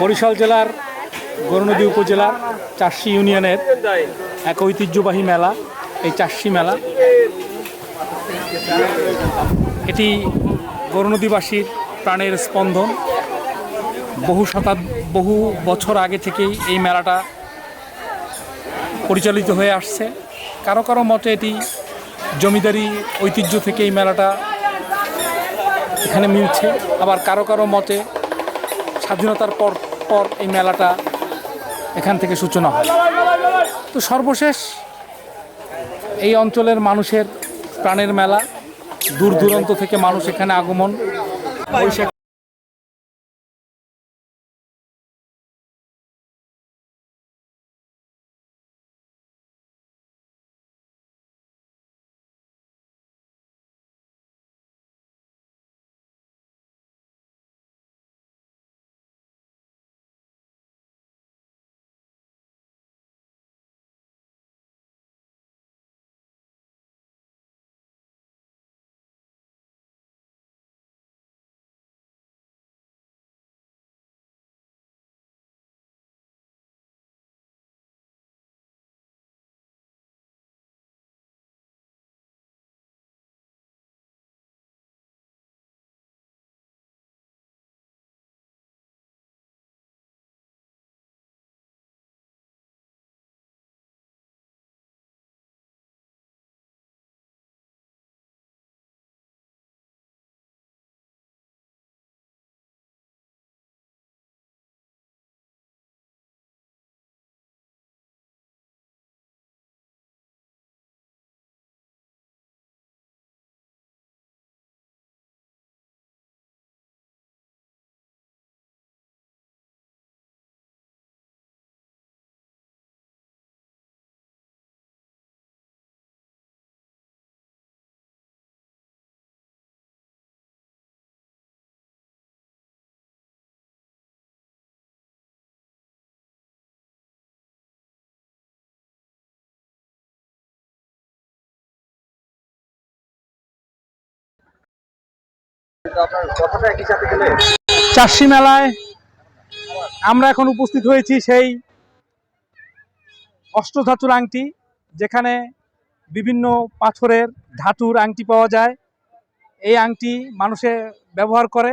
বরিশাল জেলার গৌরনদী উপজেলার চাষি ইউনিয়নের এক ঐতিহ্যবাহী মেলা, এই চাষি মেলা। এটি গৌরনদীবাসীর প্রাণের স্পন্দন। বহু শতাব, বহু বছর আগে থেকেই এই মেলাটা পরিচালিত হয়ে আসছে। কারও কারও মতে এটি জমিদারি ঐতিহ্য থেকে এই মেলাটা এখানে মিলছে। আবার কারও কারও মতে স্বাধীনতার পর পর এই মেলাটা এখান থেকে সূচনা হয়। তো সর্বশেষ এই অঞ্চলের মানুষের প্রাণের মেলা, দূর দূরান্ত থেকে মানুষ এখানে আগমন। বৈশাখ চাষি মেলায় আমরা এখন উপস্থিত হয়েছি সেই অষ্টধাতুর আংটি, যেখানে বিভিন্ন পাথরের ধাতুর আংটি পাওয়া যায়। এই আংটি মানুষে ব্যবহার করে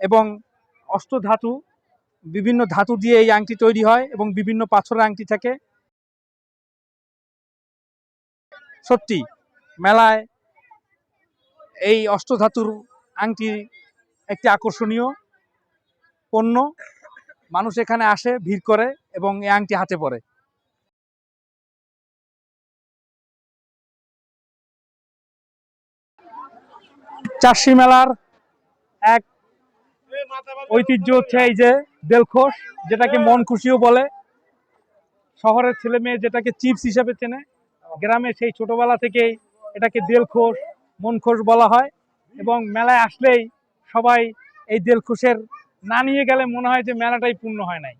এবং অষ্টধাতু বিভিন্ন ধাতু দিয়ে এই আংটি তৈরি হয় এবং বিভিন্ন পাথরের আংটি থাকে। সত্যি, মেলায় এই অষ্টধাতুর আংটি একটি আকর্ষণীয় পণ্য। মানুষ এখানে আসে, ভিড় করে এবং এই আংটি হাতে পরে। চাষি মেলার এক ঐতিহ্য হচ্ছে এই যে বেলখোস যেটাকে মন খুশিও বলে। শহরের ছেলে মেয়ে যেটাকে চিপস হিসাবে চেনে, গ্রামে সেই ছোটবেলা থেকেই এটাকে দেলখোস মনখোস বলা হয়। এবং মেলায় আসলেই সবাই এই দেলখুশের না নিয়ে গেলে মনে হয় যে মেলাটাই পূর্ণ হয় নাই।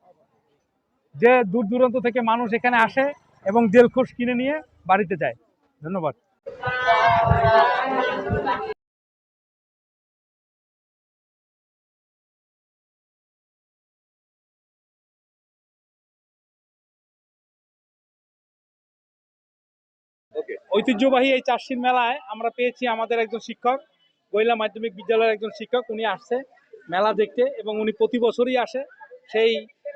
যে দূর দূরান্ত থেকে মানুষ এখানে আসে এবং দেলখুশ কিনে নিয়ে বাড়িতে যায়। ধন্যবাদ। ঐতিহ্যবাহী এই চাষির মেলায় আমরা পেয়েছি আমাদের একজন শিক্ষক। গৈলা মাধ্যমিক বিদ্যালয়ের একজন শিক্ষক, উনি আসছে মেলা দেখতে এবং উনি প্রতি বছরই আসে সেই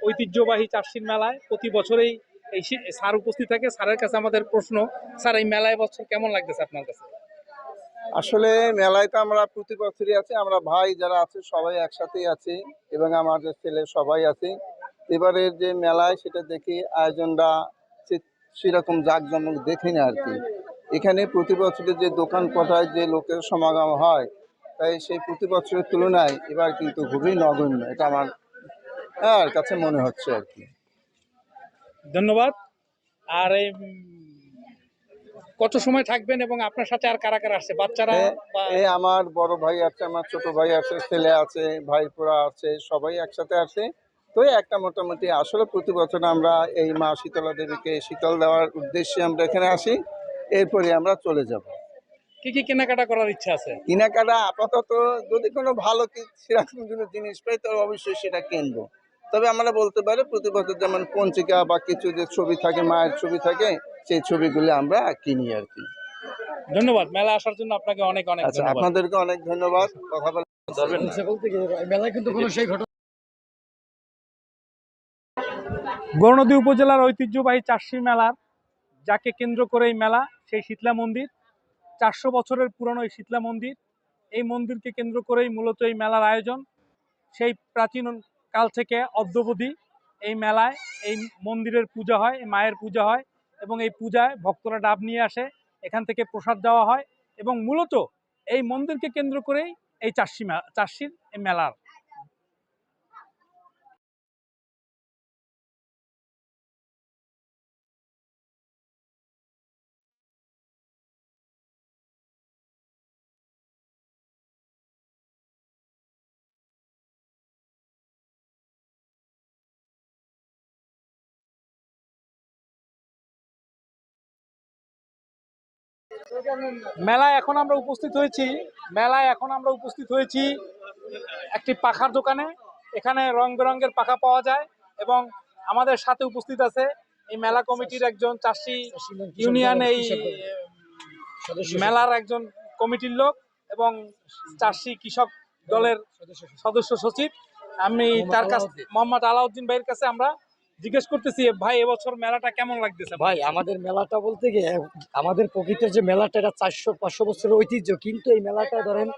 ঐতিহ্যবাহী চাষির মেলায়। প্রতি বছরেই এই স্যার উপস্থিত থাকে। স্যারের কাছে আমাদের প্রশ্ন, স্যার, এই মেলায় বছর কেমন লাগতেছে আপনার কাছে? আসলে মেলায় তো আমরা প্রতি বছরই আছি। আমরা ভাই যারা আছে, সবাই একসাথেই আছি এবং আমাদের ছেলে, সবাই আছে। এবারের যে মেলায় সেটা দেখি, আয়োজনটা সেরকম জাঁকজমক দেখি না আর কি। এখানে প্রতি বছরের যে দোকান পাঠায় যে লোকের সমাগম হয় তাই সেই প্রতি বছরের তুলনায় এবার কিন্তু খুবই নগণ্য এটা আমার হ্যাঁ কাছে মনে হচ্ছে আর কি। ধন্যবাদ। আর এই কত সময় থাকবেন এবং আপনার সাথে আর কারা কারা আসছে বাচ্চারা এ- এই আমার বড় ভাই আছে আমার ছোট ভাই আছে ছেলে আছে ভাইপোরা আছে সবাই একসাথে আছে। তো একটা মোটামুটি আসলে প্রতি বছর আমরা এই মা শীতলা দেবীকে শীতল দেওয়ার উদ্দেশ্যে আমরা এখানে আসি। এরপরে আমরা চলে যাব। কি কি কেনাকাটা করার ইচ্ছা আছে? কেনাকাটা আপাতত যদি কোনো ভালো কি- সেরকম কোনো জিনিস পাই তবে অবশ্যই সেটা কিনবো। তবে আমরা বলতে পারি প্রতি বছর যেমন পঞ্চিকা বা কিছু যে ছবি থাকে মায়ের ছবি থাকে সেই ছবিগুলো আমরা কিনি আর কি। ধন্যবাদ মেলা আসার জন্য আপনাকে অনেক অনেক আচ্ছা আপনাদেরকে অনেক ধন্যবাদ। কথা বলে ধরবেন মেলায় কিন্তু কোনো সেই ঘটনা গৌরনদী উপজেলার ঐতিহ্যবাহী চাষী মেলার যাকে কেন্দ্র করে এই মেলা সেই শীতলা মন্দির। চারশো বছরের পুরনো এই শীতলা মন্দির। এই মন্দিরকে কেন্দ্র করেই মূলত এই মেলার আয়োজন। সেই প্রাচীন কাল থেকে অদ্যবধি এই মেলায় এই মন্দিরের পূজা হয় মায়ের পূজা হয় এবং এই পূজায় ভক্তরা ডাব নিয়ে আসে, এখান থেকে প্রসাদ দেওয়া হয় এবং মূলত এই মন্দিরকে কেন্দ্র করেই এই চাষি চাষির এই মেলার মেলায় এখন আমরা উপস্থিত হয়েছি। মেলায় এখন আমরা উপস্থিত হয়েছি একটি পাখার দোকানে। এখানে রং বেরঙের পাখা পাওয়া যায় এবং আমাদের সাথে উপস্থিত আছে এই মেলা কমিটির একজন চাষি ইউনিয়ন এই মেলার একজন কমিটির লোক এবং চাষি কৃষক দলের সদস্য সচিব। আমি তার কাছ মোহাম্মদ আলাউদ্দিন ভাইয়ের কাছে আমরা জিজ্ঞেস করতেছি ভাই এবছর মেলাটা কেমন লাগতেছে? ভাই আমাদের মেলাটা বলতে গিয়ে আমাদের প্রকৃতির যে মেলাটা এটা চারশো পাঁচশো বছরের ঐতিহ্য। কিন্তু এই মেলাটা ধরেন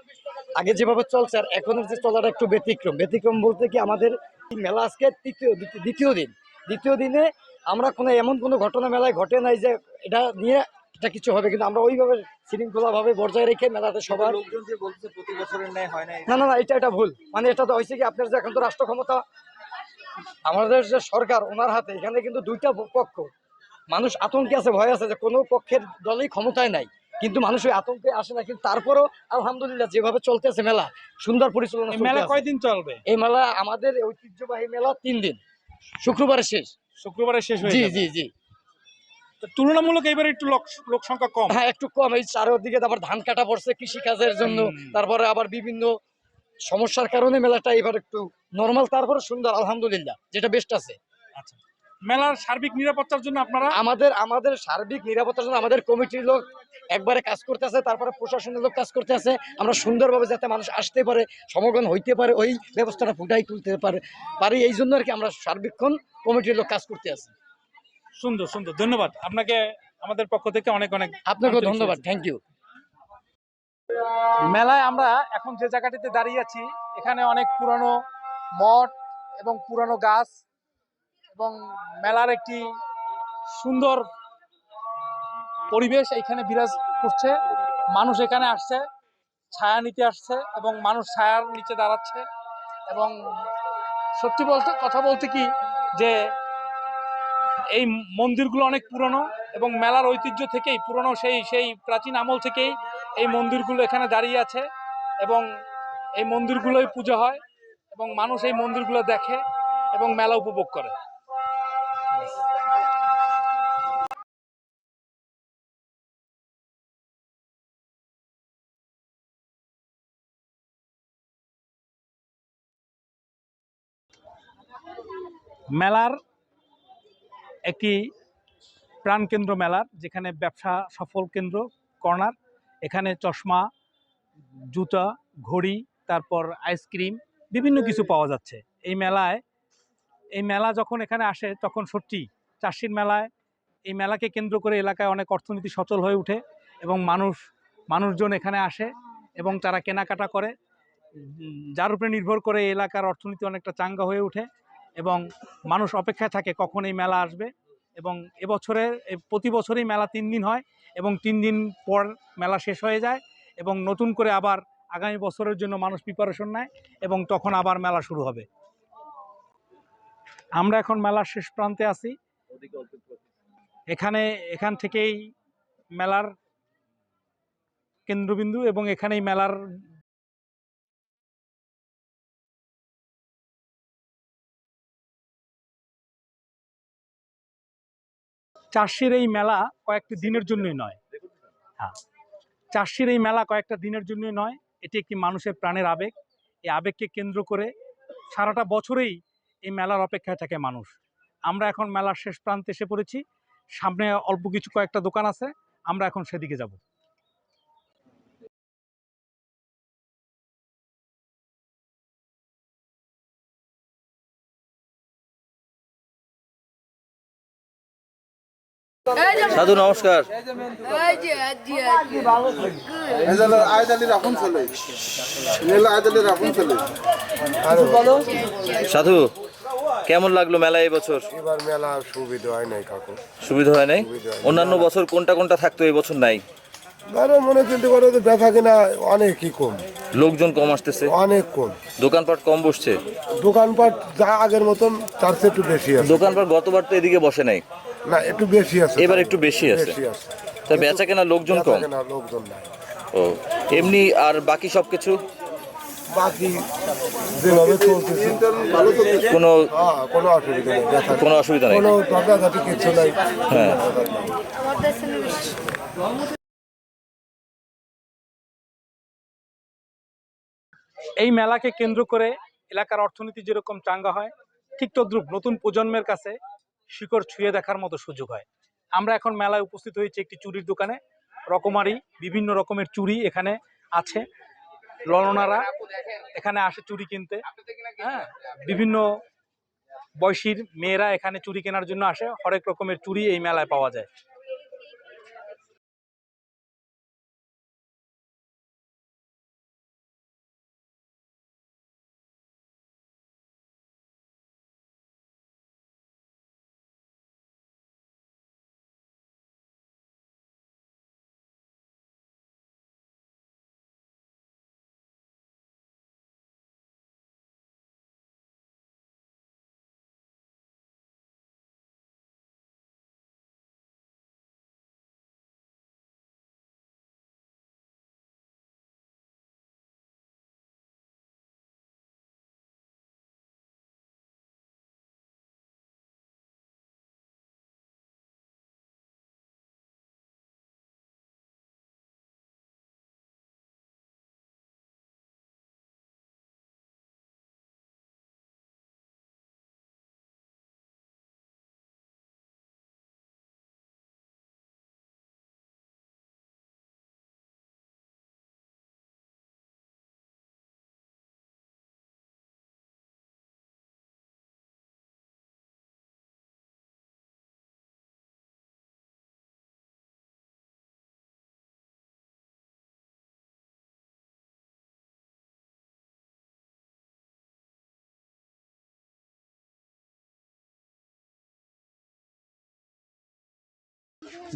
আগে যেভাবে চলছে আর এখনের যে চলাটা একটু ব্যতিক্রম। ব্যতিক্রম বলতে কি আমাদের এই মেলা আজকে তৃতীয় দ্বিতীয়- দ্বিতীয় দিন। দ্বিতীয় দিনে আমরা কোনো এমন কোনো ঘটনা মেলায় ঘটে নাই যে এটা নিয়ে এটা কিছু হবে। কিন্তু আমরা ওইভাবে শৃঙ্খলা ভাবে বজায় রেখে মেলাতে সবার লোকজন যে বলছে প্রতি বছরের ন্যায় হয় না না না না এটা এটা ভুল। মানে এটা তো হয়েছে কি আপনার যে এখন তো রাষ্ট্র ক্ষমতা আমাদের যে সরকার ওনার হাতে এখানে কিন্তু দুইটা পক্ষ। মানুষ আতঙ্কে আছে ভয় আছে যে কোনো পক্ষের দলই ক্ষমতায় নাই। কিন্তু মানুষ ওই আতঙ্কে আসে না কিন্তু তারপরও আলহামদুলিল্লাহ যেভাবে চলতেছে মেলা সুন্দর পরিচালনা মেলা কয়দিন চলবে? এই মেলা আমাদের ঐতিহ্যবাহী মেলা তিন দিন। শুক্রবারে শেষ। শুক্রবারে শেষ হয়ে জি জি জি। তুলনামূলক এবারে একটু লোক লোক সংখ্যা কম। হ্যাঁ একটু কম। এই চারিদিকে আবার ধান কাটা পড়ছে কৃষি কাজের জন্য তারপরে আবার বিভিন্ন সমস্যার কারণে মেলাটা এবার একটু নর্মাল তারপরে সুন্দর আলহামদুলিল্লাহ যেটা বেস্ট আছে। আচ্ছা। মেলার সার্বিক নিরাপত্তার জন্য আপনারা? আমাদের আমাদের সার্বিক নিরাপত্তার জন্য আমাদের কমিটির লোক একবারে কাজ করতে আছে তারপরে প্রশাসনের লোক কাজ করতে আছে। আমরা সুন্দরভাবে যাতে মানুষ আসতে পারে সমাগম হইতে পারে ওই ব্যবস্থাটা ফুটাই তুলতে পারে পারি এই জন্য আর কি আমরা সার্বিকক্ষণ কমিটির লোক কাজ করতে আছি। সুন্দর সুন্দর ধন্যবাদ। আপনাকে আমাদের পক্ষ থেকে অনেক অনেক আপনাকেও ধন্যবাদ। থ্যাংক ইউ মেলায় আমরা এখন যে জায়গাটিতে দাঁড়িয়ে আছি এখানে অনেক পুরনো মঠ এবং পুরানো গাছ এবং মেলার একটি সুন্দর পরিবেশ এখানে বিরাজ করছে। মানুষ এখানে আসছে, ছায়া নিতে আসছে এবং মানুষ ছায়ার নিচে দাঁড়াচ্ছে এবং সত্যি বলতে, কথা বলতে কি যে এই মন্দিরগুলো অনেক পুরনো এবং মেলার ঐতিহ্য থেকেই, পুরনো সেই সেই প্রাচীন আমল থেকেই এই মন্দিরগুলো এখানে দাঁড়িয়ে আছে এবং এই মন্দিরগুলোই পুজো হয়। এবং মানুষ এই মন্দিরগুলো দেখে এবং মেলা উপভোগ করে। মেলার একটি প্রাণকেন্দ্র মেলার, যেখানে ব্যবসা সফল কেন্দ্র, কর্নার, এখানে চশমা, জুতা, ঘড়ি, তারপর আইসক্রিম বিভিন্ন কিছু পাওয়া যাচ্ছে। এই মেলায় এই মেলা যখন এখানে আসে তখন সত্যি চাষির মেলায় এই মেলাকে কেন্দ্র করে এলাকায় অনেক অর্থনীতি সচল হয়ে ওঠে এবং মানুষ মানুষজন এখানে আসে এবং তারা কেনাকাটা করে। যার উপরে নির্ভর করে এলাকার অর্থনীতি অনেকটা চাঙ্গা হয়ে ওঠে এবং মানুষ অপেক্ষায় থাকে কখন এই মেলা আসবে এবং এবছরে প্রতি বছরই মেলা তিন দিন হয় এবং তিন দিন পর মেলা শেষ হয়ে যায় এবং নতুন করে আবার আগামী বছরের জন্য মানুষ প্রিপারেশন নেয় এবং তখন আবার মেলা শুরু হবে। আমরা এখন মেলার শেষ প্রান্তে আছি। এখানে, এখান থেকেই মেলার কেন্দ্রবিন্দু এবং এখানেই মেলার চাষির এই মেলা কয়েকটি দিনের জন্যই নয়। হ্যাঁ চাষির এই মেলা কয়েকটা দিনের জন্যই নয়। এটি একটি মানুষের প্রাণের আবেগ। এই আবেগকে কেন্দ্র করে সারাটা বছরেই এই মেলার অপেক্ষায় থাকে মানুষ। আমরা এখন মেলার শেষ প্রান্তে এসে পড়েছি। সামনে অল্প কিছু কয়েকটা দোকান আছে। আমরা এখন সেদিকে যাব। সাধু নমস্কার। আয়দালি রাখুন ছেলে। আয়দালি রাখুন ছেলে। সাধু কেমন লাগল মেলা এই বছর এবার মেলা সুবিধা হয় নাই কাকু। সুবিধা হয় নাই? অন্যান্য বছর কোনটা কোনটা থাকতো এই বছর নাই? ধরো মনে চিন্তা করো যে ব্যথা কিনা অনেকই কম। লোকজন কম আসতেছে? অনেক কম। দোকানপাট কম বসছে? দোকানপাট যা আগের মতন তার চেয়ে একটু বেশি আছে। দোকানপাট গতবার তো এদিকে বসে নাই। না একটু বেশি আছে এবার একটু বেশি আছে? বেশি আছে। তা বেচা কেনা লোকজন কম? কেনা লোকজন নাই। ও এমনি আর বাকি সব কিছু? বাকি যেভাবে চলতেছে। কোনো হ্যাঁ কোনো অসুবিধা নেই কোনো অসুবিধা নেই? কোনো কিছু নাই। হ্যাঁ। এই মেলাকে কেন্দ্র করে এলাকার অর্থনীতি যেরকম চাঙ্গা হয় ঠিক তদ্রুপ নতুন প্রজন্মের কাছে শিকড় ছুঁয়ে দেখার মতো সুযোগ হয়। আমরা এখন মেলায় উপস্থিত হয়েছি একটি চুরির দোকানে। রকমারি, বিভিন্ন রকমের চুরি এখানে আছে। ললনারা এখানে আসে চুরি কিনতে। হ্যাঁ বিভিন্ন বয়সীর মেয়েরা এখানে চুরি কেনার জন্য আসে। হরেক রকমের চুরি এই মেলায় পাওয়া যায়।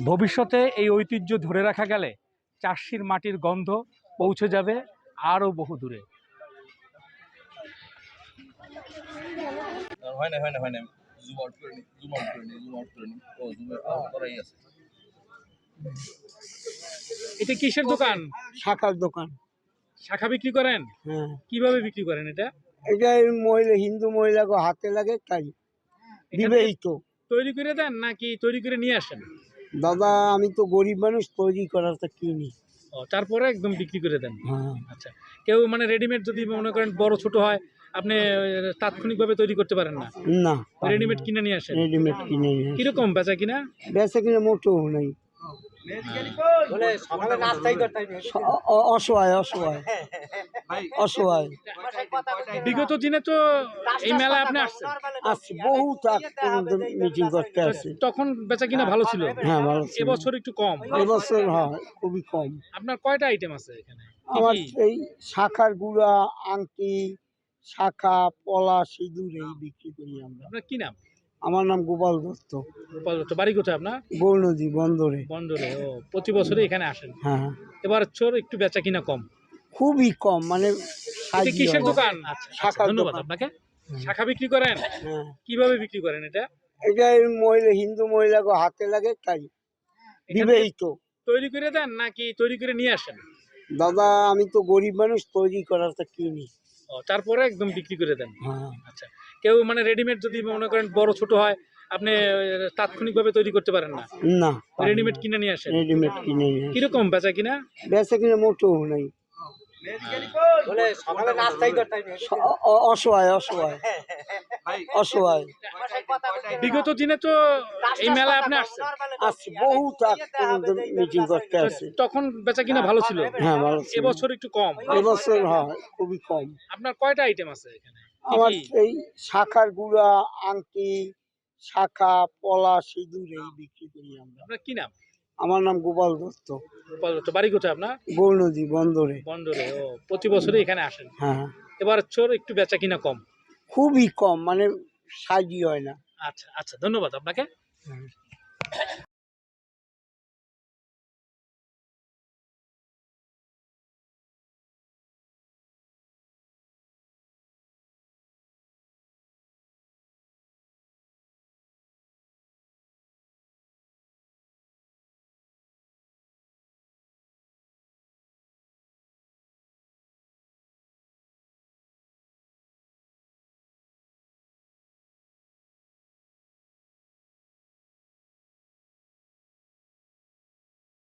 ভবিষ্যতে এই ঐতিহ্য ধরে রাখা গেলে চাষির মাটির গন্ধ পৌঁছে যাবে আরও বহু দূরে। হয় না হয় না হয় না। জুম আউট করে নি জুম আউট করে নি জুম আউট করে নি। ও জুম আউট করাই আছে। এটা কিসের দোকান? শাখার দোকান। শাখা বিক্রি করেন? হ্যাঁ। কীভাবে বিক্রি করেন এটা? এটা মহিলা হিন্দু মহিলাকে হাতে লাগে তাই বিবাহিত তৈরি করে দেন নাকি তৈরি করে নিয়ে আসেন? দাদা আমি তো গরিব মানুষ তৈরি করার তো কিনি ও তারপরে একদম বিক্রি করে দেন? হ্যাঁ। আচ্ছা কেউ মানে রেডিমেড যদি মনে করেন বড় ছোট হয় আপনি তাৎক্ষণিকভাবে তৈরি করতে পারেন না? না। রেডিমেড কিনে নিয়ে আসেন? রেডিমেড কিনে নিয়ে আসি। কীরকম বেচা কিনা? বেচা কিনে মোটেও নেই। অ- অ- অসহায়। অসহায় অসহায়। বিগত দিনে তো এই মেলায় আপনি আসছেন? আসছি বহুত মিটিং করতে আসছি। তখন বেচা কিনা ভালো ছিল? হ্যাঁ ভালো ছিল। এবছর একটু কম। এবছর হয় খুবই কম। আপনার কয়টা আইটেম আছে এখানে? আমার এই শাখার গুড়া আংটি শাখা পলা সিঁদুর এই বিক্রি করি আমরা। আপনার কি নাম? আমার নাম গোপাল দত্ত। গোপাল দত্ত। বাড়ি কোথায় আপনার? গৌরনদী বন্দরে। বন্দরে ও প্রতি বছরই এখানে আসেন। হ্যাঁ এবার চোর একটু বেচা কিনা কম। খুবই কম মানে কিসের দোকান? আচ্ছা, ধন্যবাদ আপনাকে। শাখা বিক্রি করেন? হ্যাঁ। কীভাবে বিক্রি করেন এটা? এটা মহিলা হিন্দু মহিলাকে হাতে লাগে তাই বিবাহিত। তৈরি করে দেন নাকি তৈরি করে নিয়ে আসেন? দাদা আমি তো গরিব মানুষ তৈরি কিনি তারপরে একদম বিক্রি করে দেন? হ্যাঁ। আচ্ছা। কেউ মানে রেডিমেড যদি মনে করেন বড় ছোট হয় আপনি তাৎক্ষণিকভাবে তৈরি করতে পারেন না? না। রেডিমেড কিনে নিয়ে আসেন? রেডিমেড কিনে কীরকম বেচা কিনা? বেচা কিনে মোটেও নাই। অসহায় অসহায়। অসহায়। বিগত দিনে তো এই মেলায় আপনি আসছেন। আসছি বহুত মিটিং করতে আসছে। তখন বেচা কিনা ভালো ছিল? হ্যাঁ ভালো ছিল। এবছর একটু কম। এবছর হয় খুবই কম। আপনার কয়টা আইটেম আছে এখানে? আমার এই শাখার গুড়া আংটি শাখা পলা সিঁদুর এই বিক্রি করি আমরা। আপনার কি নাম? আমার নাম গোপাল দত্ত। তো বাড়ি কোথায় আপনার? গৌরনদী বন্দরে। বন্দরে ও। প্রতি বছরই এখানে আসেন? হ্যাঁ এবার চোর একটু বেচা কিনা কম? খুবই কম মানে সাজি হয় না। আচ্ছা আচ্ছা ধন্যবাদ আপনাকে।